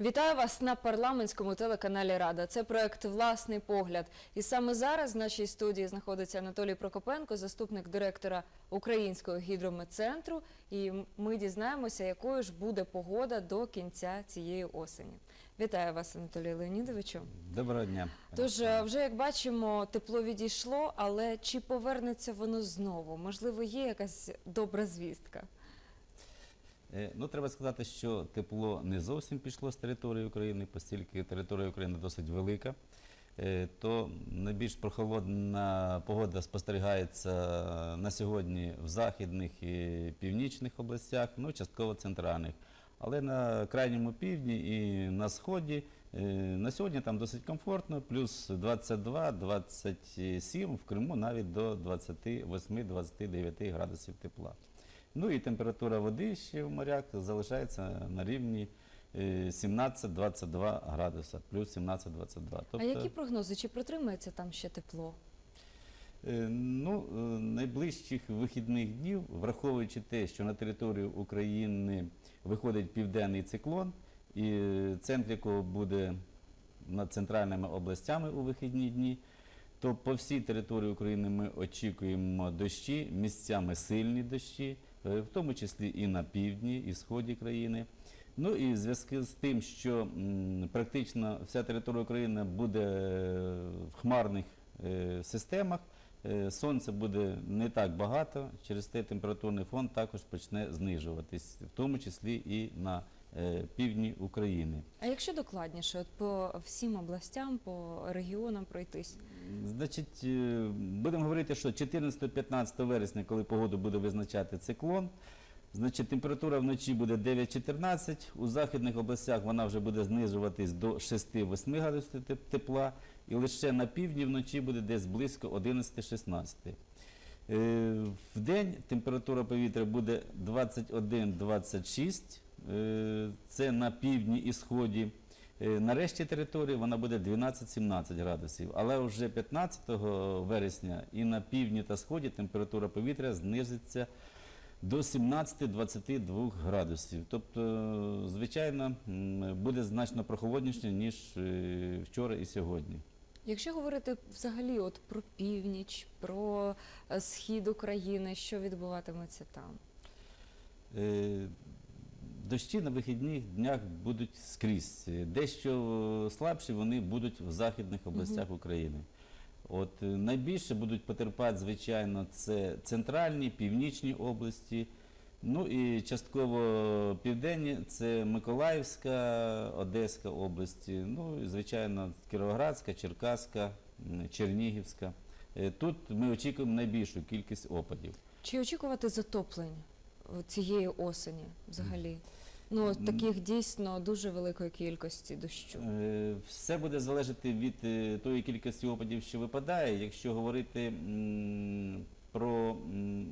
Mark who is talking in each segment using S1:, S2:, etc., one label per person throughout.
S1: Вітаю вас на парламентському телеканалі Рада. Це проект Власний погляд. І саме зараз в нашій студії знаходиться Анатолій Прокопенко, заступник директора Українського гідрометцентру. І ми дізнаємося, якою ж буде погода до кінця цієї осені. Вітаю вас, Анатолій Леонідовичу.
S2: Доброго дня.
S1: Тож, е, вже як бачимо, тепло відійшло, але чи повернеться воно знову? Можливо, є якась добра звістка.
S2: Е, Ну, треба сказати, що тепло не зовсім пішло з території України, оскільки територія України досить велика. Е, То найбільш прохолодна погода спостерігається на сьогодні в західних і північних областях, ну частково центральних. Але на крайньому півдні і на сході е, на сьогодні там досить комфортно, плюс 22-27, в Криму навіть до 28-29 градусів тепла. Ну і температура води ще в морях залишається на рівні е, 17-22 градуса, плюс 17-22. Тобто,
S1: А які прогнози? Чи протримається там ще тепло?
S2: Е, Ну, е, найближчих вихідних днів, враховуючи те, що на територію України виходить південний циклон, і е, центр якого буде над центральними областями у вихідні дні, то по всій території України ми очікуємо дощі, місцями сильні дощі, е, в тому числі і на півдні, і сході країни. Ну і в зв'язку з тим, що практично вся територія України буде е, в хмарних е, системах, сонця буде не так багато, через те температурний фон також почне знижуватись, в тому числі і на е, півдні України.
S1: А якщо докладніше, от по всім областям, по регіонам пройтись?
S2: Значить, е, будемо говорити, що 14-15 вересня, коли погоду буде визначати циклон, значить температура вночі буде 9-14, у західних областях вона вже буде знижуватись до 6-8 градусів тепла, і лише на півдні вночі буде десь близько 11-16. Е, В день температура повітря буде 21-26, е, це на півдні і сході. Е, На решті території вона буде 12-17 градусів, але вже 15 вересня і на півдні та сході температура повітря знизиться до 17-22 градусів. Тобто, звичайно, буде значно прохолодніше, ніж е, вчора і сьогодні.
S1: Якщо говорити взагалі от про північ, про е, схід України, що відбуватиметься там?
S2: Е, Дощі на вихідних днях будуть скрізь. Дещо слабші вони будуть в західних областях України. От е, найбільше будуть потерпати, звичайно, це центральні, північні області. Ну і частково південні це Миколаївська, Одеська області, ну і звичайно Кіровоградська, Черкаська, Чернігівська. Е, Тут ми очікуємо найбільшу кількість опадів.
S1: Чи очікувати затоплень е, цієї осені взагалі? Ну, таких дійсно дуже великої кількості дощу.
S2: Е, Все буде залежати від е, тої кількості опадів, що випадає. Якщо говорити м, про м,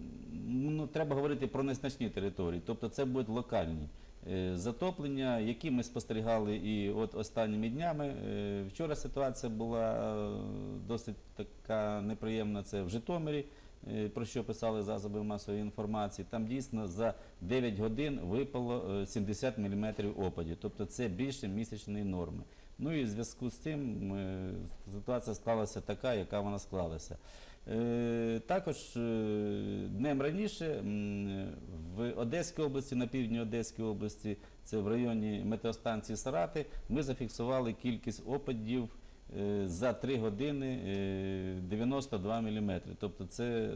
S2: ну, треба говорити про незначні території, тобто це будуть локальні е, затоплення, які ми спостерігали і от останніми днями. Е, Вчора ситуація була е, досить така неприємна. Це в Житомирі. Е, Про що писали засоби масової інформації, там дійсно за 9 годин випало е, 70 мм опадів, тобто це більше місячної норми. Ну і в зв'язку з цим е, ситуація склалася така, яка вона склалася. Е, Також е, днем раніше в Одеській області, на півдні Одеської області, це в районі метеостанції Сарати, ми зафіксували кількість опадів е, за 3 години е, 92 мм. Тобто це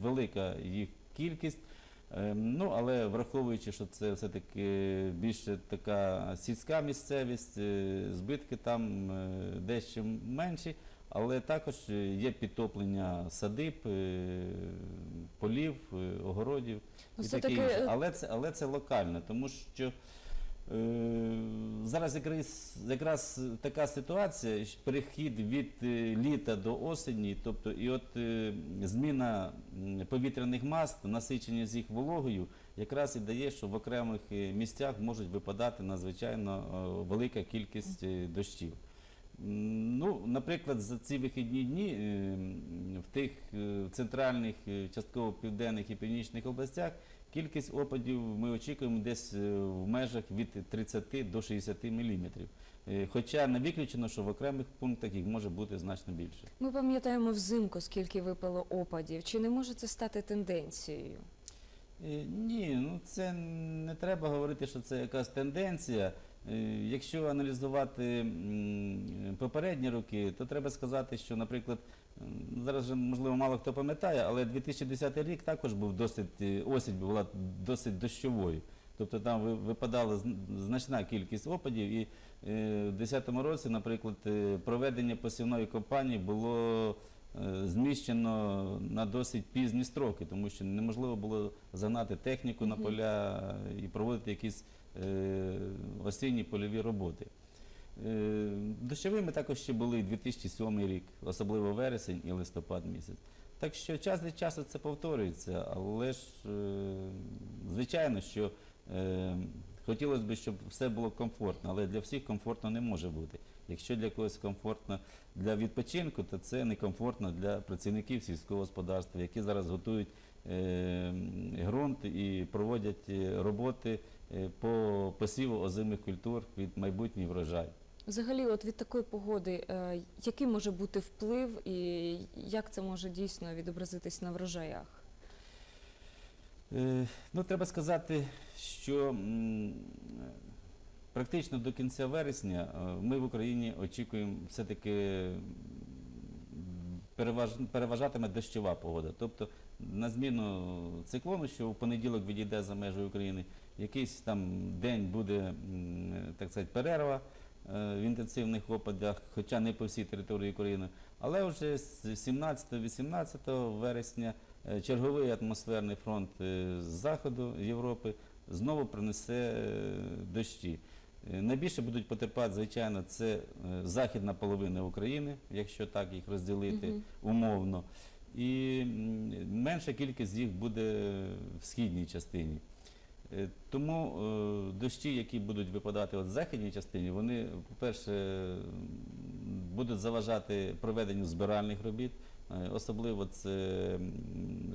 S2: велика їх кількість. Е, Ну, але враховуючи, що це все-таки більше така сільська місцевість, е, збитки там е, дещо менші, але також е, є підтоплення садиб, е, полів, е, огородів
S1: Ну,
S2: і таке інше.
S1: е,
S2: Але це, але це локально, тому що е, зараз якраз, якраз така ситуація, перехід від е, літа до осені, тобто і от е, зміна повітряних мас, насичення з їх вологою, якраз і дає, що в окремих е, місцях можуть випадати надзвичайно велика кількість дощів. Ну, наприклад, за ці вихідні дні в тих центральних, частково південних і північних областях Кількість опадів ми очікуємо десь е, в межах від 30 до 60 мм. Хоча не виключено, що в окремих пунктах їх може бути значно більше.
S1: Ми пам'ятаємо взимку, скільки випало опадів. Чи не може це стати тенденцією?
S2: Е, Ні, ну це не треба говорити, що це якась тенденція. Е, Якщо аналізувати попередні роки, то треба сказати, що, наприклад, зараз вже можливо мало хто пам'ятає, але 2010 рік також був досить е, осінь була досить дощовою. Тобто там ви- випадала зн- значна кількість опадів, і е, в 2010 році, наприклад, проведення посівної кампанії було зміщено на досить пізні строки, тому що неможливо було загнати техніку на поля і проводити якісь е, осінні польові роботи. Е, Дощовими також ще були 2007 рік, особливо вересень і листопад місяць. Так що час від часу це повторюється, але ж е, звичайно, що е, хотілося б, щоб все було комфортно, але для всіх комфортно не може бути. Якщо для когось комфортно для відпочинку, то це некомфортно для працівників сільського господарства, які зараз готують е, ґрунт і проводять е, роботи е, по посіву озимих культур під майбутній врожай.
S1: Взагалі, от від такої погоди, який може бути вплив і як це може дійсно відобразитись на врожаях?
S2: Ну, треба сказати, що практично до кінця вересня е, ми в Україні очікуємо все-таки переваж- переважатиме дощова погода. Тобто на зміну циклону, що в понеділок відійде за межі України, якийсь там день буде, так сказати, перерва е, в інтенсивних опадах, хоча не по всій території України. Але вже з 17-18 вересня е, черговий атмосферний фронт з заходу Європи знову принесе дощі. Е, Найбільше будуть потерпати, звичайно, це е, західна половина України, якщо так їх розділити умовно. І менша кількість їх буде в східній частині. Е, Тому дощі, які будуть випадати от в західній частині, вони, по-перше, будуть заважати проведенню збиральних робіт, особливо це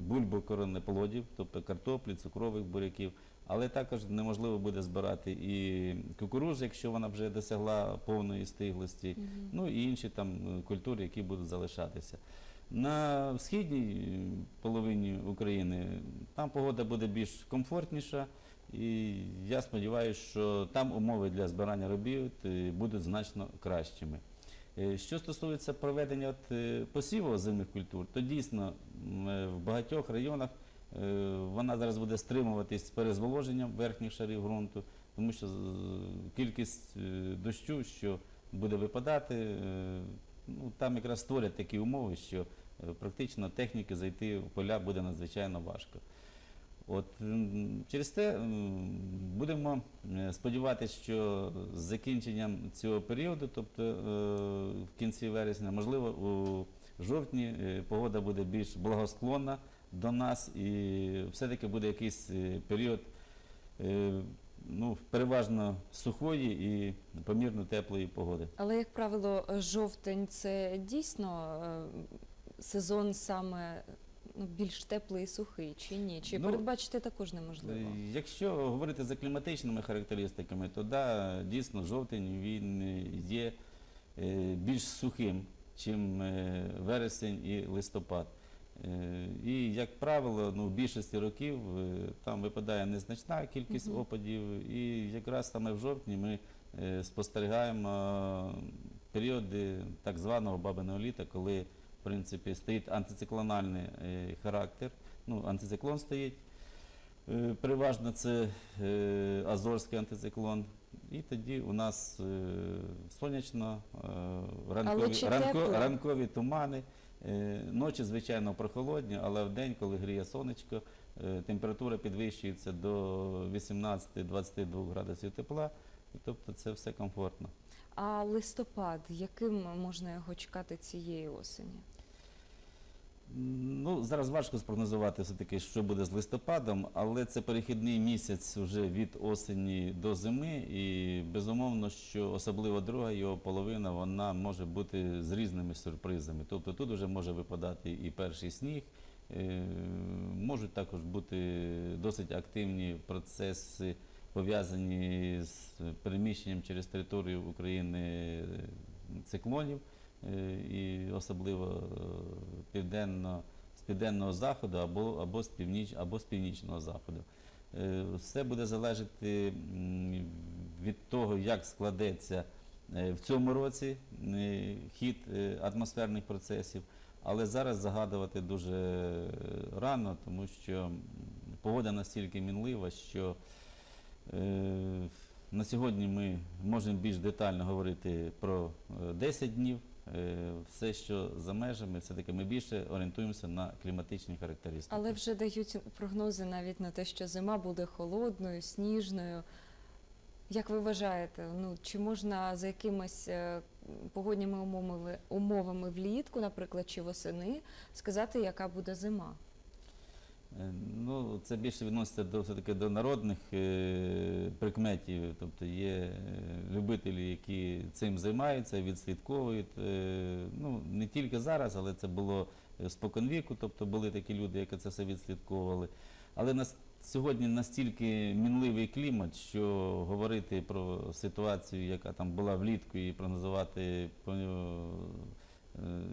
S2: бульбокоронеплодів, тобто картоплі, цукрових буряків. Але також неможливо буде збирати і кукурудзу, якщо вона вже досягла повної стиглості,
S1: Мгм.
S2: ну і інші там е, культури, які будуть залишатися. На східній е, половині України там погода буде більш комфортніша, і я сподіваюся, що там умови для збирання робіт е, будуть значно кращими. Що стосується проведення от, посіву озимих культур, то дійсно в багатьох районах вона зараз буде стримуватись з перезволоженням верхніх шарів ґрунту, тому що кількість е, дощу, що буде випадати, е, ну, там якраз створять такі умови, що е, практично техніки зайти в поля буде надзвичайно важко. Через те будемо е, сподіватися, що з закінченням цього періоду, тобто е, в кінці вересня, можливо, у жовтні е, погода буде більш благосклонна до нас, і все-таки буде якийсь е, період е, ну, переважно сухої і помірно теплої погоди.
S1: Але, як правило, жовтень це дійсно е, сезон саме ну, більш теплий і сухий, чи ні? Чи
S2: Ну,
S1: передбачити також неможливо?
S2: Якщо говорити за кліматичними характеристиками, то да, дійсно жовтень він є більш сухим, чим вересень і листопад. Е, І, як правило, ну, в більшості років е, там випадає незначна кількість опадів, і якраз саме в жовтні ми е, спостерігаємо періоди так званого бабиного літа, коли в принципі стоїть антициклональний характер. Ну, антициклон стоїть. Переважно це Азорський антициклон. І тоді у нас сонячно, ранкові, ранко- ранкові тумани. Е, Ночі, звичайно, прохолодні, але в день, коли гріє сонечко, е, температура підвищується до 18-22 градусів тепла. Тобто це все комфортно.
S1: А листопад, яким можна його чекати цієї осені?
S2: Ну, зараз важко спрогнозувати все-таки, що буде з листопадом, але це перехідний місяць вже від осені до зими, і безумовно, що особливо друга його половина вона може бути з різними сюрпризами. Тобто тут вже може випадати і перший сніг, Е, Можуть також бути досить активні процеси, пов'язані з переміщенням через територію України е, циклонів, і особливо е, південно, з південного заходу або, або, з північ, або з північного заходу. Е, Все буде залежати від того, як складеться е, в цьому році е, хід е, атмосферних процесів. Але зараз загадувати дуже е, рано, тому що погода настільки мінлива, що е, на сьогодні ми можемо більш детально говорити про е, 10 днів. Е, Все, що за межами, все-таки ми більше орієнтуємося на кліматичні характеристики.
S1: Але вже дають прогнози навіть на те, що зима буде холодною, сніжною. Як ви вважаєте, ну чи можна за якимись е, погодніми умовами, умовами влітку, наприклад, чи восени, сказати, яка буде зима?
S2: Е, Ну, це більше відноситься до все-таки до народних е, прикметів. Тобто є е, любителі, які цим займаються, відслідковують. Е, ну, не тільки зараз, але це було е, споконвіку, тобто були такі люди, які це все відслідковували. Але на сьогодні настільки мінливий клімат, що говорити про ситуацію, яка там була влітку, і прогнозувати по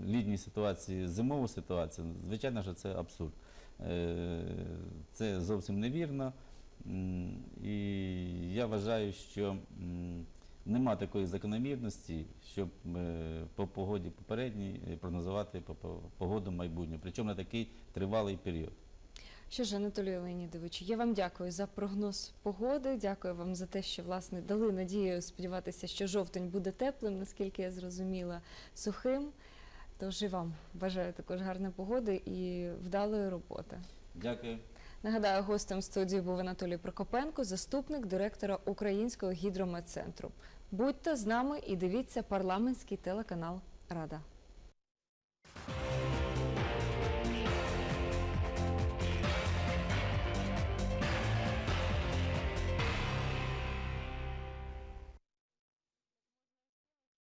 S2: літній ситуації, зимову ситуацію, звичайно, що це абсурд. Е, Це зовсім невірно. І я вважаю, що нема такої закономірності, щоб е, по погоді попередній е, прогнозувати по- по- погоду майбутнього, причому на такий тривалий період.
S1: Що ж, Анатолію Леонідовичу, я вам дякую за прогноз погоди. Дякую вам за те, що власне дали надію сподіватися, що жовтень буде теплим, наскільки я зрозуміла, сухим. Тож і вам бажаю також гарної погоди і вдалої роботи.
S2: Дякую.
S1: Нагадаю, гостем студії був Анатолій Прокопенко, заступник директора Українського гідрометцентру. Будьте з нами і дивіться парламентський телеканал Рада.